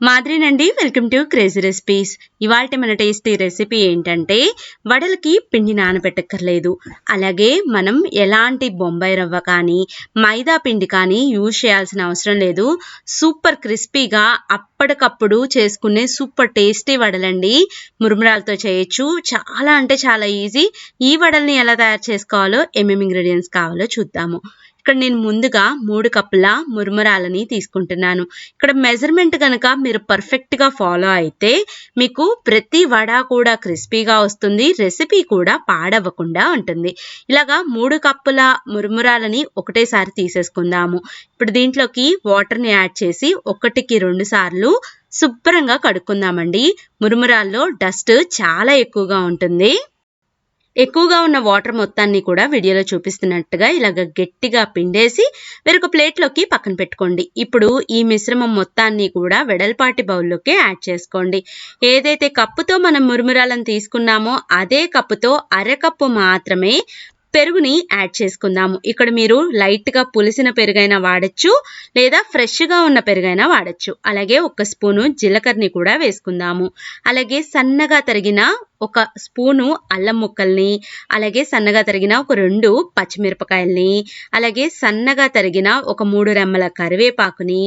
మాదిరినండి welcome to crazy recipes. ఇవాళ మన tasty recipe ఏంటంటే వడలకి పిండి నానబెట్టక్కర్లేదు. అలాగే మనం ఎలాంటి బొంబాయి రవ్వ కానీ మైదా పిండి కానీ యూజ్ చేయాల్సిన అవసరం లేదు. సూపర్ క్రిస్పీగా అప్పటికప్పుడు చేసుకునే సూపర్ టేస్టీ వడలండి. మురుమురాలతో చేయొచ్చు. చాలా అంటే చాలా ఈజీ. ఈ వడల్ని ఎలా తయారు చేసుకోవాలో ఏమేమి ఇంగ్రీడియంట్స్ కావాలో చూద్దాము. ఇక్కడ నేను ముందుగా మూడు కప్పుల మురుమురాలని తీసుకుంటున్నాను. ఇక్కడ మెజర్మెంట్ కనుక మీరు పర్ఫెక్ట్గా ఫాలో అయితే మీకు ప్రతి వడ కూడా క్రిస్పీగా వస్తుంది రెసిపీ కూడా పాడవ్వకుండా ఉంటుంది. ఇలాగా మూడు కప్పుల మురుమురాలని ఒకటేసారి తీసేసుకుందాము. ఇప్పుడు దీంట్లోకి వాటర్ని యాడ్ చేసి ఒకటికి రెండు సార్లు శుభ్రంగా కడుక్కుందామండి. మురుమురాల్లో డస్ట్ చాలా ఎక్కువగా ఉంటుంది. ఎక్కువగా ఉన్న వాటర్ మొత్తాన్ని కూడా వీడియోలో చూపిస్తున్నట్టుగా ఇలాగ గట్టిగా పిండేసి వేరొక ప్లేట్లోకి పక్కన పెట్టుకోండి. ఇప్పుడు ఈ మిశ్రమం మొత్తాన్ని కూడా వెడల్పాటి బౌల్లోకి యాడ్ చేసుకోండి. ఏదైతే కప్పుతో మనం మురుమురాలను తీసుకున్నామో అదే కప్పుతో అరకప్పు మాత్రమే పెరుగుని యాడ్ చేసుకుందాము. ఇక్కడ మీరు లైట్గా పులిసిన పెరుగైనా వాడచ్చు లేదా ఫ్రెష్గా ఉన్న పెరుగైనా వాడచ్చు. అలాగే ఒక స్పూను జీలకర్రని కూడా వేసుకుందాము. అలాగే సన్నగా తరిగిన ఒక స్పూను అల్లం ముక్కల్ని అలాగే సన్నగా తరిగిన ఒక రెండు పచ్చిమిరపకాయల్ని అలాగే సన్నగా తరిగిన ఒక మూడు రెమ్మల కరివేపాకుని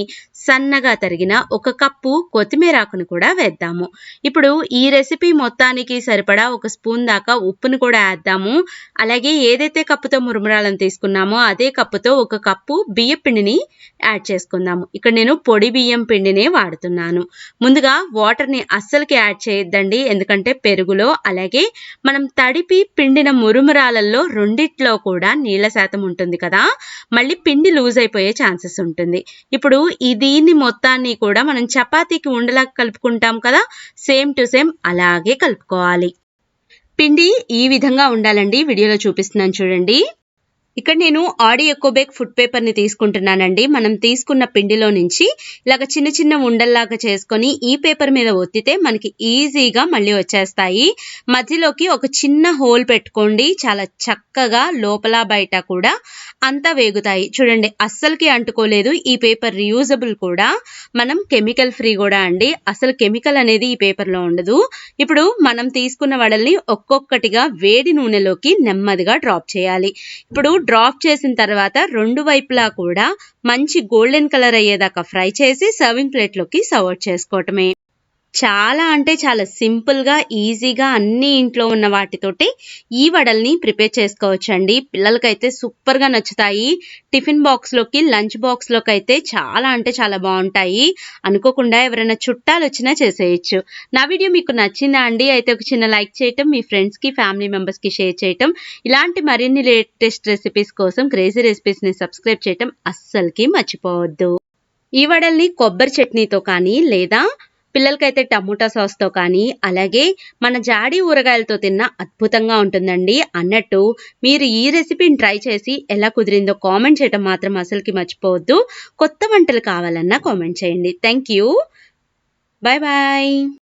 సన్నగా తరిగిన ఒక కప్పు కొత్తిమీర ఆకుని కూడా వేద్దాము. ఇప్పుడు ఈ రెసిపీ మొత్తానికి సరిపడా ఒక స్పూన్ దాకా ఉప్పుని కూడా వేద్దాము అలాగే ఏదైతే కప్పుతో మురుమురాలను తీసుకున్నామో అదే కప్పుతో ఒక కప్పు బియ్యం పిండిని యాడ్ చేసుకుందాము. ఇక్కడ నేను పొడి బియ్యం పిండినే వాడుతున్నాను. ముందుగా వాటర్ని అస్సలకి యాడ్ చేయొద్దండి ఎందుకంటే పెరుగులు అలాగే మనం తడిపి పిండిన మురుమురాలల్లో రెండిట్లో కూడా నీళ్ళ శాతం ఉంటుంది కదా. మళ్ళీ పిండి లూజ్ అయిపోయే ఛాన్సెస్ ఉంటుంది. ఇప్పుడు ఈ దీన్ని మొత్తాన్ని కూడా మనం చపాతీకి ఉండలా కలుపుకుంటాం కదా. సేమ్ టు సేమ్ అలాగే కలుపుకోవాలి. పిండి ఈ విధంగా ఉండాలండి. వీడియోలో చూపిస్తున్నాను చూడండి. ఇక్కడ నేను ఆడి ఎకోబేక్ ఫుడ్ పేపర్ని తీసుకుంటున్నానండి. మనం తీసుకున్న పిండిలో నుంచి ఇలాగ చిన్న చిన్న ఉండల్లాగా చేసుకొని ఈ పేపర్ మీద ఒత్తితే మనకి ఈజీగా మళ్ళీ వచ్చేస్తాయి. మధ్యలోకి ఒక చిన్న హోల్ పెట్టుకోండి. చాలా చక్కగా లోపల బయట కూడా అంతా వేగుతాయి. చూడండి అస్సలకి అంటుకోలేదు. ఈ పేపర్ రీయూజబుల్ కూడా. మనం కెమికల్ ఫ్రీ కూడా అండి. అసలు కెమికల్ అనేది ఈ పేపర్లో ఉండదు. ఇప్పుడు మనం తీసుకున్న వడల్ని ఒక్కొక్కటిగా వేడి నూనెలోకి నెమ్మదిగా డ్రాప్ చేయాలి. ఇప్పుడు డ్రాప్ చేసిన తర్వాత రెండు వైపులా కూడా మంచి గోల్డెన్ కలర్ అయ్యేదాకా ఫ్రై చేసి సర్వింగ్ ప్లేట్లోకి సర్వ్ చేసుకోవటమే. చాలా అంటే చాలా సింపుల్గా ఈజీగా అన్ని ఇంట్లో ఉన్న వాటితోటి ఈ వడల్ని ప్రిపేర్ చేసుకోవచ్చు అండి పిల్లలకైతే సూపర్గా నచ్చుతాయి. టిఫిన్ బాక్స్లోకి లంచ్ బాక్స్లోకి అయితే చాలా అంటే చాలా బాగుంటాయి. అనుకోకుండా ఎవరైనా చుట్టాలు వచ్చినా చేసేయచ్చు. నా వీడియో మీకు నచ్చిందా అండి? అయితే ఒక చిన్న లైక్ చేయటం మీ ఫ్రెండ్స్కి ఫ్యామిలీ మెంబర్స్కి షేర్ చేయటం. ఇలాంటి మరిన్ని లేటెస్ట్ రెసిపీస్ కోసం క్రేజీ రెసిపీస్ని సబ్స్క్రైబ్ చేయటం అస్సలకి మర్చిపోవద్దు. ఈ వడల్ని కొబ్బరి చట్నీతో కానీ లేదా పిల్లలకైతే టమోటా సాస్తో కానీ అలాగే మన జాడి ఊరగాయలతో తిన్న అద్భుతంగా ఉంటుందండి. అన్నట్టు మీరు ఈ రెసిపీని ట్రై చేసి ఎలా కుదిరిందో కామెంట్ చేయడం మాత్రం అసలుకి మర్చిపోవద్దు. కొత్త వంటలు కావాలన్నా కామెంట్ చేయండి. Thank you. Bye bye.